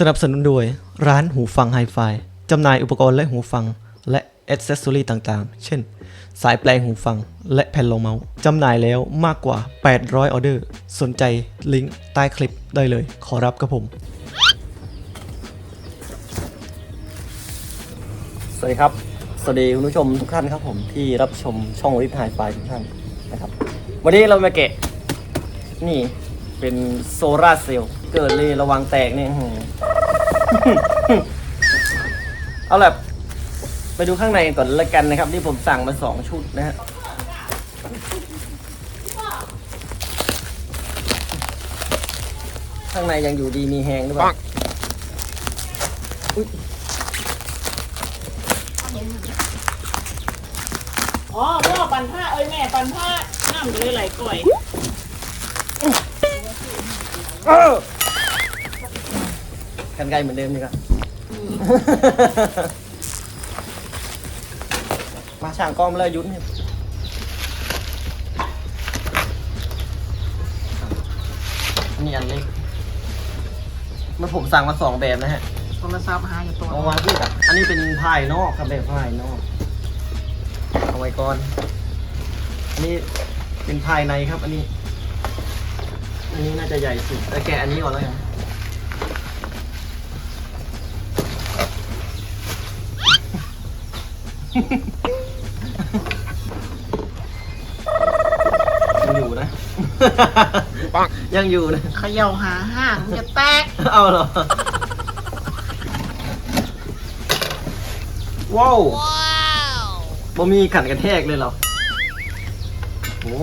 สนับสนุนโดยร้านหูฟังไฮไฟจำหน่ายอุปกรณ์และหูฟัง และอ c เซสซอรีต่างๆ เช่น สายแปลงหูฟัง และแผ่นรองเมาส์จำหน่ายแล้วมากกว่า 800 ออเดอร์ สนใจลิงก์ใต้คลิปได้เลย ขอรับครับผม สวัสดีครับ สวัสดีคุณผู้ชมทุกท่านครับผมที่รับชมช่องริทไฮไฟทุกท่านนะครับ วันนี้เรามาเกะ นี่เป็นโซลาร์เซลล์เกิดเลยระวังแตกนี่ เอาแบบไปดูข้างในก่อนละกันนะครับที่ผมสั่งมาสองชุดนะฮะข้างในยังอยู่ดีมีแหงหรือเปล่าอุ๊ยอ๋อพ่อปันผ้าเอ้ยแม่ปันผ้าน้ำจะเลยไหลก่อย เออ กันไกลเหมือนเดิมดีกว่ามาช่างกล้องมาเลยยุทธเนี่ยอันนี่อันเล็กมันผมสั่งมาสองแบบนะฮะโทรศัพท์หาอยู่ตัวเอาวางที่กับอันนี้เป็นภายนอกครับแบบภายนอก เอาไว้ก่อนอันนี้เป็นภายในครับ อันนี้ อันนี้น่าจะใหญ่สุดแต่แกะอันนี้ก่อนแล้วกัน ยังอยู่นะ ยังอยู่นะ เขย่าหาห้างมันจะแตก เอาเหรอ ว้าวบ่มีขันกระแทกเลยเหรอโอ้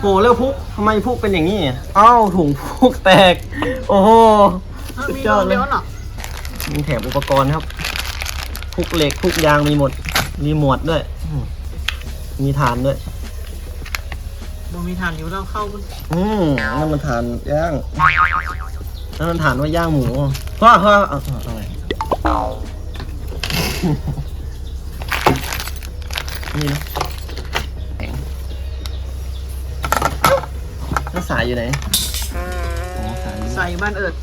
โหแล้วพุกทำไมพุกเป็นอย่างนี้อะเอ้าถุงพุกแตก โอ้โห สุดมียอดโดนเลยเดียวเนาะมีแถมอุปกรณ์ครับ พุกเหล็กพุกยางมีหมด มีหมวดด้วยอืมมีฐานด้วยบ่มีทานอยู่แล้วเข้าบุญอืมนั่นมันฐานย่างนั่นมันฐานว่าย่างหมูพ่อพ่อเอาเอาเอาไงนี่นะแข็งแล้วสายอยู่ไหนอ๋อสายอยู่ใส่บ้านเอิด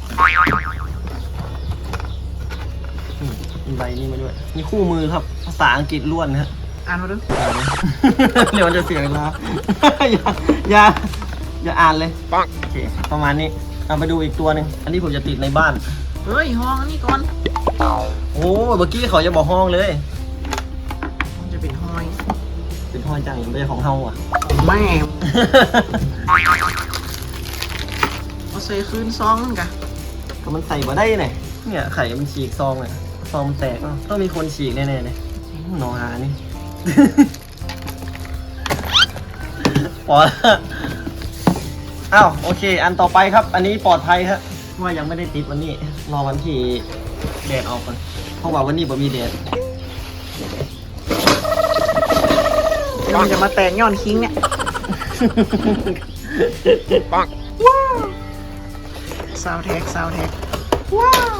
อืมมี ใบนี้มาด้วย มีคู่มือครับ ภาษาอังกฤษล้วนนะฮะอ่านมาดูเดี๋ยวมันจะเสียเวลาอย่าอย่าอย่าอ่านเลยโอเคประมาณนี้เอาไปดูอีกตัวหนึ่งอันนี้ผมจะติดในบ้าน เฮ้ยห้องอันนี้ก่อน โอ้เมื่อกี้เขาจะบอกห้องเลย มันจะเป็นห้อย เป็นห้องจังไม่ใช่ของเฮาอะแม่เอาใส่คืนซองนั่นกะก็มันใส่มาได้ไงเนี่ยไข่มันฉีกซองอะ ซองมันแตกอะต้องมีคนฉีกแน่ๆเลยหนอหานี่ พอละอ้าวโอเค อันต่อไปครับ อันนี้ปลอดภัยครับว่ายังไม่ได้ติดวันนี้ รอวันที่แดดออกก่อนเพราะว่าวันนี้ผมมีแดดมันจะมาแตกย้อนคิงเนี่ยซาวแท็กซาวแท็กว้าว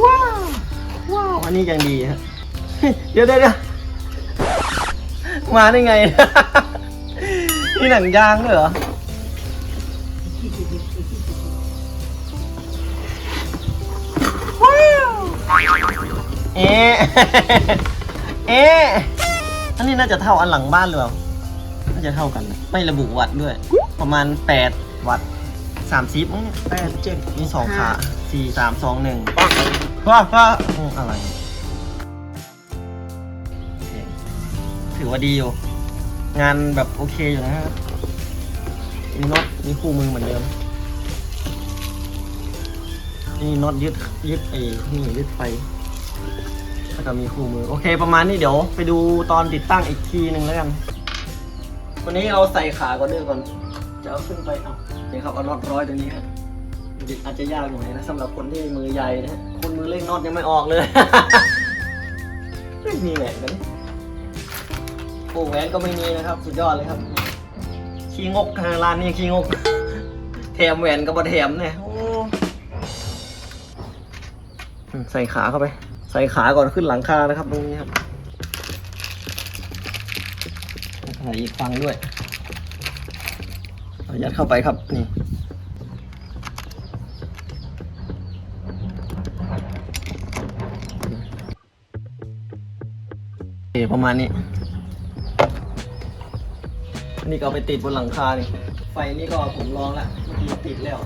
ว้าวว้าวอันนี้ยังดีฮะเดี๋ยวเดี๋ยวมาได้ไง นี่หนังยางเหรอว้าวเอ๊ะเอ๊ะอันนี้น่าจะเท่าอันหลังบ้านหรือเปล่า น่าจะเท่ากันนะไม่ระบุวัตต์ด้วย ประมาณ 8 วัตต์ 30มั้งเนี่ยแปดเจ็ดมีสองขาสี่สามสองหนึ่งว่าว่าอืมอะไรโอเคถือว่าดีอยู่ งานแบบโอเคอยู่นะครับมีน็อตมีคู่มือเหมือนเดิม นี่น็อตยึดยึดไอ้นี่ยึดไฟแล้วก็มีคู่มือ โอเค ประมาณนี้เดี๋ยว ไปดูตอนติดตั้งอีกทีหนึ่งแล้วกันวันนี้เราใส่ขาก่อนเรื่องก่อน จะเอาขึ้นไปเอา เดี๋ยวครับเอาน็อตร้อยตรงนี้ครับอาจจะยากหน่อยนะสำหรับคนที่มือใหญ่นะคนมือเล็กน็อตยังไม่ออกเลยไม่มีแหวนกันโอ้แหวนก็ไม่มีนะครับ สุดยอดเลยครับขี้งกทางร้านนี้ขี้งกแถมแหวนกับบแถมเนี่ยโอ้ใส่ขาเข้าไป ใส่ขาก่อนขึ้นหลังคานะครับตรงนี้ครับใส่อีกฟังด้วย อยัดเข้าไปครับนี่ประมาณนี้ นี่ก็เอาไปติดบนหลังคานี่ ไฟนี่ก็ผมลองแล้วติดแล้ว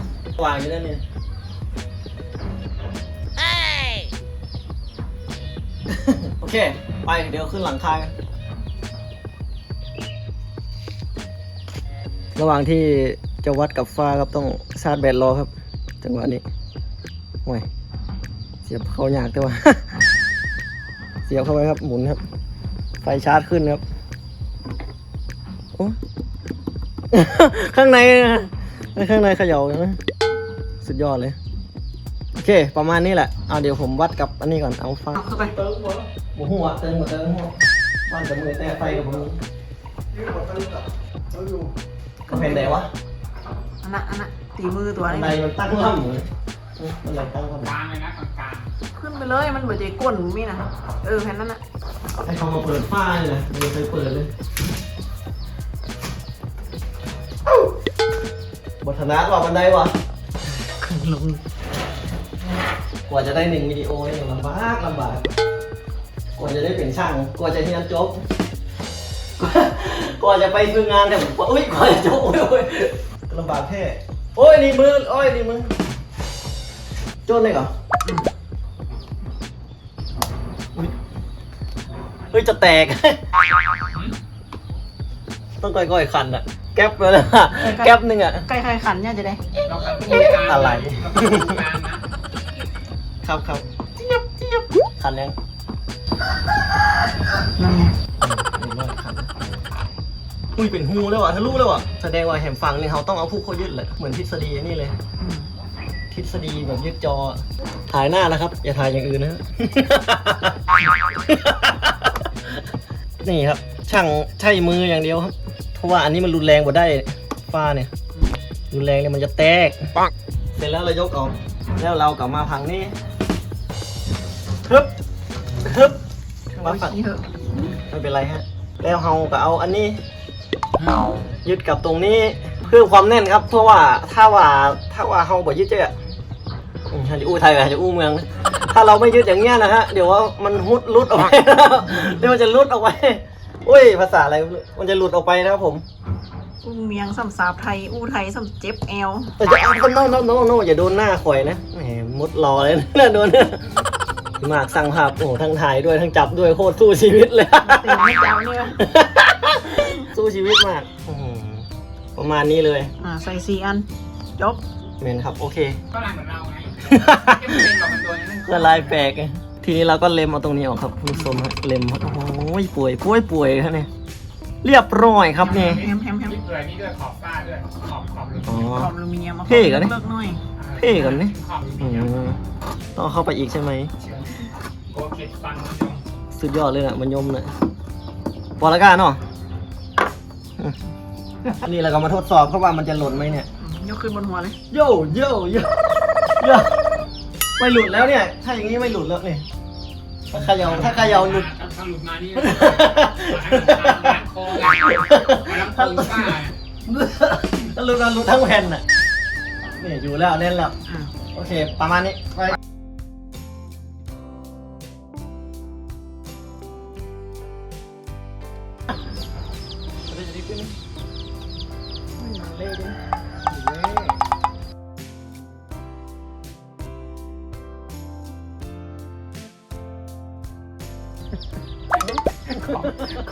วางอยู่แล้วนี่โอเค ไปเดี๋ยวขึ้นหลังคากัน ระหว่างที่จะวัดกับฟ้าครับต้องชาร์จแบตรอครับ จังหวะนี้โอ้ยเสียบเข้ายากแต่ว่า เสียบเข้าไปครับหมุนครับ ไฟชาร์จขึ้นครับโอ้ข้างในนะข้างในเขย่านะสุดยอดเลย โอเค ประมาณนี้แหละ เอาเดี๋ยวผมวัดกับอันนี้ก่อน เอาฟ้าเข้าไปเติมหัวหมูหัวเติมหัวเติมหัวบ้านจะมือแต่ไฟกับผมก็เป็นไหนวะอันน่ะอันน่ะตีมือตัวบันนี้ ไดมันตั้งล่ำเลยบันไดตั้งล่ำกลางเลยนะกลางกลางขึ้นไปเลยมันเหมือนจะก้นมีนะเออแค่นั้นน่ะให้เขามาเปิดฝ้าเลยนะไม่เคยเปิดเลยบทธนาว่าบันไดวะขึ้นลงกว่าจะได้หนึ่งวิดีโอเนี่ยลำบากลำบากกว่าจะได้เป็นช่างกว่าจะเรียนจบ กว่าจะไปฝึกงานแต่ผมว่าอุ้ยกว่าจะจบโอ้ยโอ้ยลำบากแท้โอ้ยนี่มือโอ้ยนี่มือโจนเลยเหรออุ๊ยเฮ้ยจะแตก ต้องก้อยๆคันอะแก๊ปเลยอะแก๊ปหนึ่งอะใกล้ๆขันเนี่ยจะได้เรากลางตรงกลางอะไรเรากลางตรงกลางนะครับครับเจี๊ยบเจี๊ยบคันยังนั่นไง อุ้ยเป็นหูแล้วว่ะทะลุแล้วว่ะแสดงว่าแหมฟังนี่เขาต้องเอาผู้เขายึดเลยเหมือนทฤษฎีนี่เลยอืมทฤษฎีแบบยึดจอ ถ่ายหน้าแล้วครับ อย่าถ่ายอย่างอื่นนะฮะนี่ครับ ช่างใช้มืออย่างเดียวครับ เพราะว่าอันนี้มันรุนแรงกว่าได้ฟ้าเนี่ย รุนแรงเนี่ยมันจะแตกปังเสร็จแล้วเรายกออก แล้วเรากลับมาพังนี่ฮึบฮึบมาฝั่งขี้เหอะไม่เป็นไรฮะ แล้วเราก็เอาอันนี้ ยึดกับตรงนี้เพื่อความแน่นครับ เพราะว่าถ้าว่าถ้าว่าเราบ่ยึดเจ๊อะอืมจะอู้ไทยกับจะอู้เมืองนะถ้าเราไม่ยึดอย่างเงี้ยนะฮะเดี๋ยวว่ามันหุดลุดออกไปเดี๋ยวมันจะลุดออกไปอุ้ยภาษาอะไรไม่รู้มันจะหลุดออกไปนะครับผมอู้เมียงสัมสาบไทยอู้ไทยสัมเจ็บแอลแต่จะเอาคนโน้นโน้นโน้นโน้นอย่าโดนหน้าข่อยนะแหมมุดรอเลยนะโดนมากสั่งภาพโอ้โหทั้งถ่ายด้วยทั้งจับด้วยโคตรสู้ชีวิตเลยตีไม่เจ้าเนี่ยวะ สู้ชีวิตมากอื้อหือประมาณนี้เลยอ่าใส่สี่อัน จบ เมนครับ โอเค ก็ลายเหมือนเราไงที่มันเป็นแบบเป็นตัวนี้นั่นละลายแปลกไงทีนี้เราก็เล็มเอาตรงนี้ออกครับคุณผู้ชมฮะเล็มโอ้โหป่วยป่วยป่วยครับเนี่ยเรียบร้อยครับเนี่ย แฮมแฮมแฮมนี่เกลือนี่ด้วยขอบฝ้าด้วยขอบขอบรูอ๋อ ขอบอลูมิเนียมมาเท่กันนี่ เลิกหน่อยเท่ก่อนนี่ขอบอืรูมต้องเข้าไปอีกใช่ไหมโกเก็ตฟันนิยมสุดยอดเลยอะมันยมเลยพอละกันเนาะอืม นี่เราก็มาทดสอบเพราะว่ามันจะหล่นไหมเนี่ยอืมยกขึ้นบนหัวเลย โย่โย่โย่โย่ไม่หลุดแล้วเนี่ย ถ้าอย่างนี้ไม่หลุดแล้วเนี่ยถ้าเขยาถ้าเขยาหลุด ถ้าหลุดมานี่ล้างคอล้างคอฝ้าถ้าหลุดก็หลุดทั้งแผ่นน่ะนี่อยู่แล้วเล่นแล้ว อ่าโอเค ประมาณนี้ไป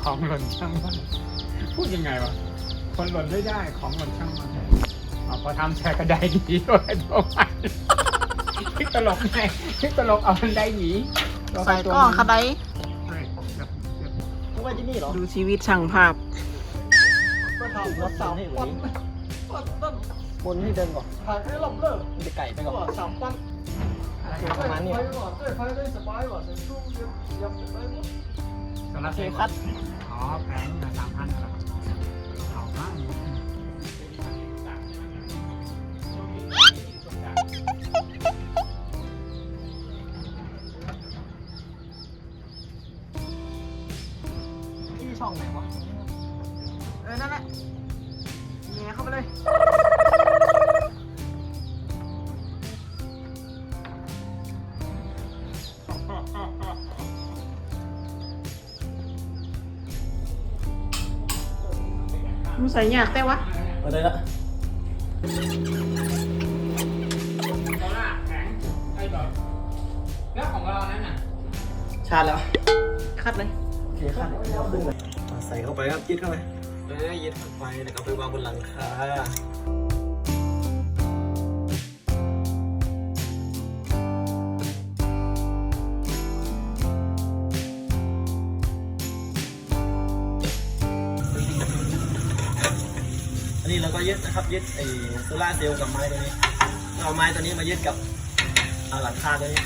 ของหล่นช่างมันพูดยังไงวะ คนหล่นไม่ได้ ของหล่นช่างมันอ๋อพอทำแชร์ก็ได้ดีด้วยตัวใหม่พี่ตลกไงพี่ตลกเอามันได้หนีใส่กล้องคาไดมึงว่าที่นี่เหรอ ดูชีวิตช่างภาพก็ทำรถเสาให้หรือบนให้เดินก่อนผ่านให้ลำเลิกมันจะไก่ไปก่อนสามปั้นประมาณนี้ สำหรับเคเซคับ อ๋อแพงนะสามพันนะครับเอามาก มันใส่ยากแต่วะมาได้ละโซล่าแข็งไอ้ดอกแล้วของเรานั้นน่ะชาร์จแล้ว คัดเลยโอเคครับเดี๋ยวขึ้นเลยใส่เข้าไปครับยึดเข้าไปเอ้ยยึดเข้าไปแล้วก็เอาไปวางบนหลังคา ยึดนะครับยึดไอ้โซล่าเซลล์กับไม้ตัวนี้เอาไม้ตัวนี้มายึดกับหลังคาตัวนี้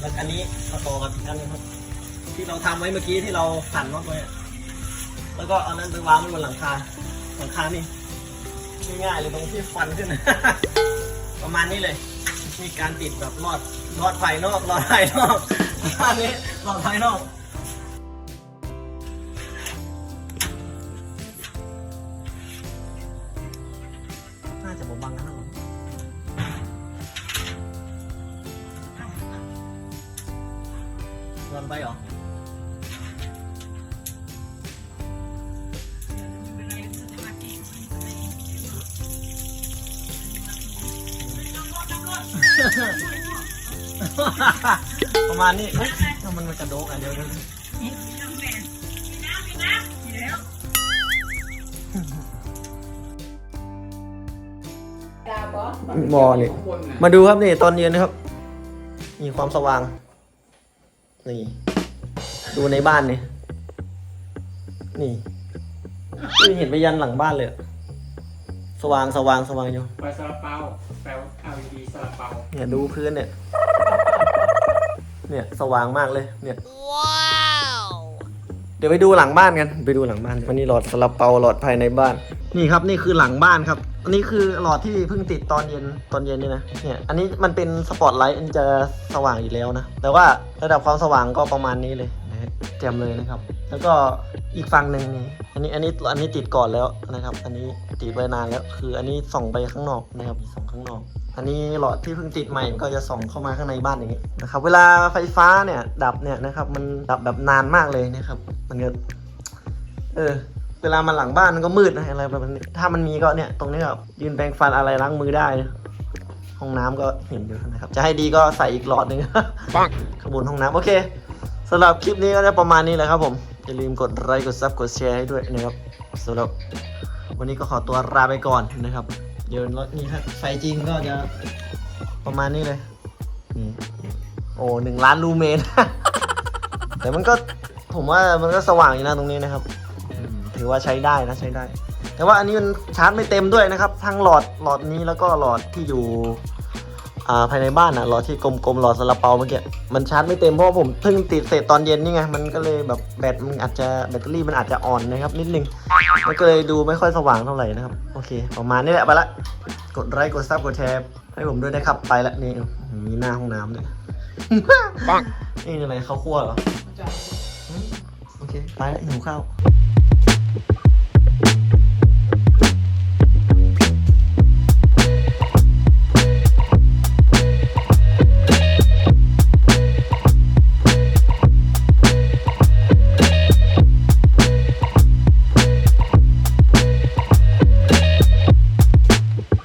แล้วอันนี้มาต่อกับอีกอันนึงครับ ที่เราทำไว้เมื่อกี้ที่เราสั่นน็อตไว้แล้วก็เอานั้นไปวางไว้บนหลังคา หลังคานี่ง่ายๆเลยตรงที่ฟันขึ้น ประมาณนี้เลย มีการติดแบบรอดรอดภายนอกรอดภายนอกอันนี้รอดภายนอก อนไปเหรอประมาณนี้เอ๊ะถ้ามันมันกระโดกอะเดี๋ยวเดี๋ยวดาวบอมอนี่ข้างบนน่ะมาดูครับนี่ตอนเย็นนะครับ มีความสว่าง นี่ ดูในบ้านนี่นี่คือเห็นไปยันหลังบ้านเลยอะสว่างสว่างสว่างอยู่ไปซาลาเปาแปลว่า LED ซาลาเปาเนี่ยดูพื้นเนี่ย เนี่ยสว่างมากเลย เนี่ยเดี๋ยวไปดูหลังบ้านกัน ไปดูหลังบ้าน วันนี้หลอดสลับเปาหลอดภายในบ้าน นี่ครับนี่คือหลังบ้านครับ อันนี้คือหลอดที่เพิ่งติดตอนเย็นตอนเย็นนี่นะเนี่ยอันนี้มันเป็นสปอตไลท์อันจะสว่างอยู่แล้วนะ แต่ว่าระดับความสว่างก็ประมาณนี้เลยนะแจ่มเลยนะครับ แล้วก็อีกฝั่งหนึ่งนี่อันนี้อันนี้อันนี้ติดก่อนแล้วนะครับ อันนี้ติดไว้นานแล้ว คืออันนี้ส่องไปข้างนอกนะครับส่องข้างนอก อันนี้หลอดที่เพิ่งติดใหม่ก็จะส่องเข้ามาข้างในบ้านอย่างนี้นะครับ เวลาไฟฟ้าเนี่ยดับเนี่ยนะครับ มันดับแบบนานมากเลยนะครับ มันก็เออ เวลามันหลังบ้านมันก็มืดนะอะไรแบบนี้ถ้ามันมีก็เนี่ยตรงนี้ก็ยืนแปรงฟันอะไรล้างมือได้นะห้องน้ำก็เห็นอยู่นะครับ จะให้ดีก็ใส่อีกหลอดหนึ่งปังขางบวนห้องน้ำโอเคสำหรับคลิปนี้ก็จะประมาณนี้แหละครับผม อย่าลืมกดไลค์กดซับกดแชร์ให้ด้วยนะครับสำหรับวันนี้ก็ขอตัวลาไปก่อนนะครับ เดี๋ยวนี่ครับไฟจริงก็จะประมาณนี้เลยนี่โอ้หนึ่งล้านลูเมนแต่มันก็ผมว่ามันก็สว่างอยู่นะตรงนี้นะครับอืม ถือว่าใช้ได้นะใช้ได้ แต่ว่าอันนี้มันชาร์จไม่เต็มด้วยนะครับ ทั้งหลอดหลอดนี้แล้วก็หลอดที่อยู่อ่าภายในบ้านนะหลอดที่กลมๆหลอดซาลาเปาเมื่อกี้มันชาร์จไม่เต็มเพราะว่าผมเพิ่งติดเสร็จตอนเย็นนี่ไงมันก็เลยแบบแบตมันอาจจะแบตเตอรี่มันอาจจะอ่อนนะครับนิดนึงมันก็เลยดูไม่ค่อยสว่างเท่าไหร่นะครับโอเค ประมาณนี้แหละไปละกดไลค์กดซับกดแชร์ให้ผมด้วยนะครับไปละนี่มีหน้าห้องน้ำด้วยปังนี่อะไรข้าวคั่วเหรออืมโอเคไปละหิวข้าวป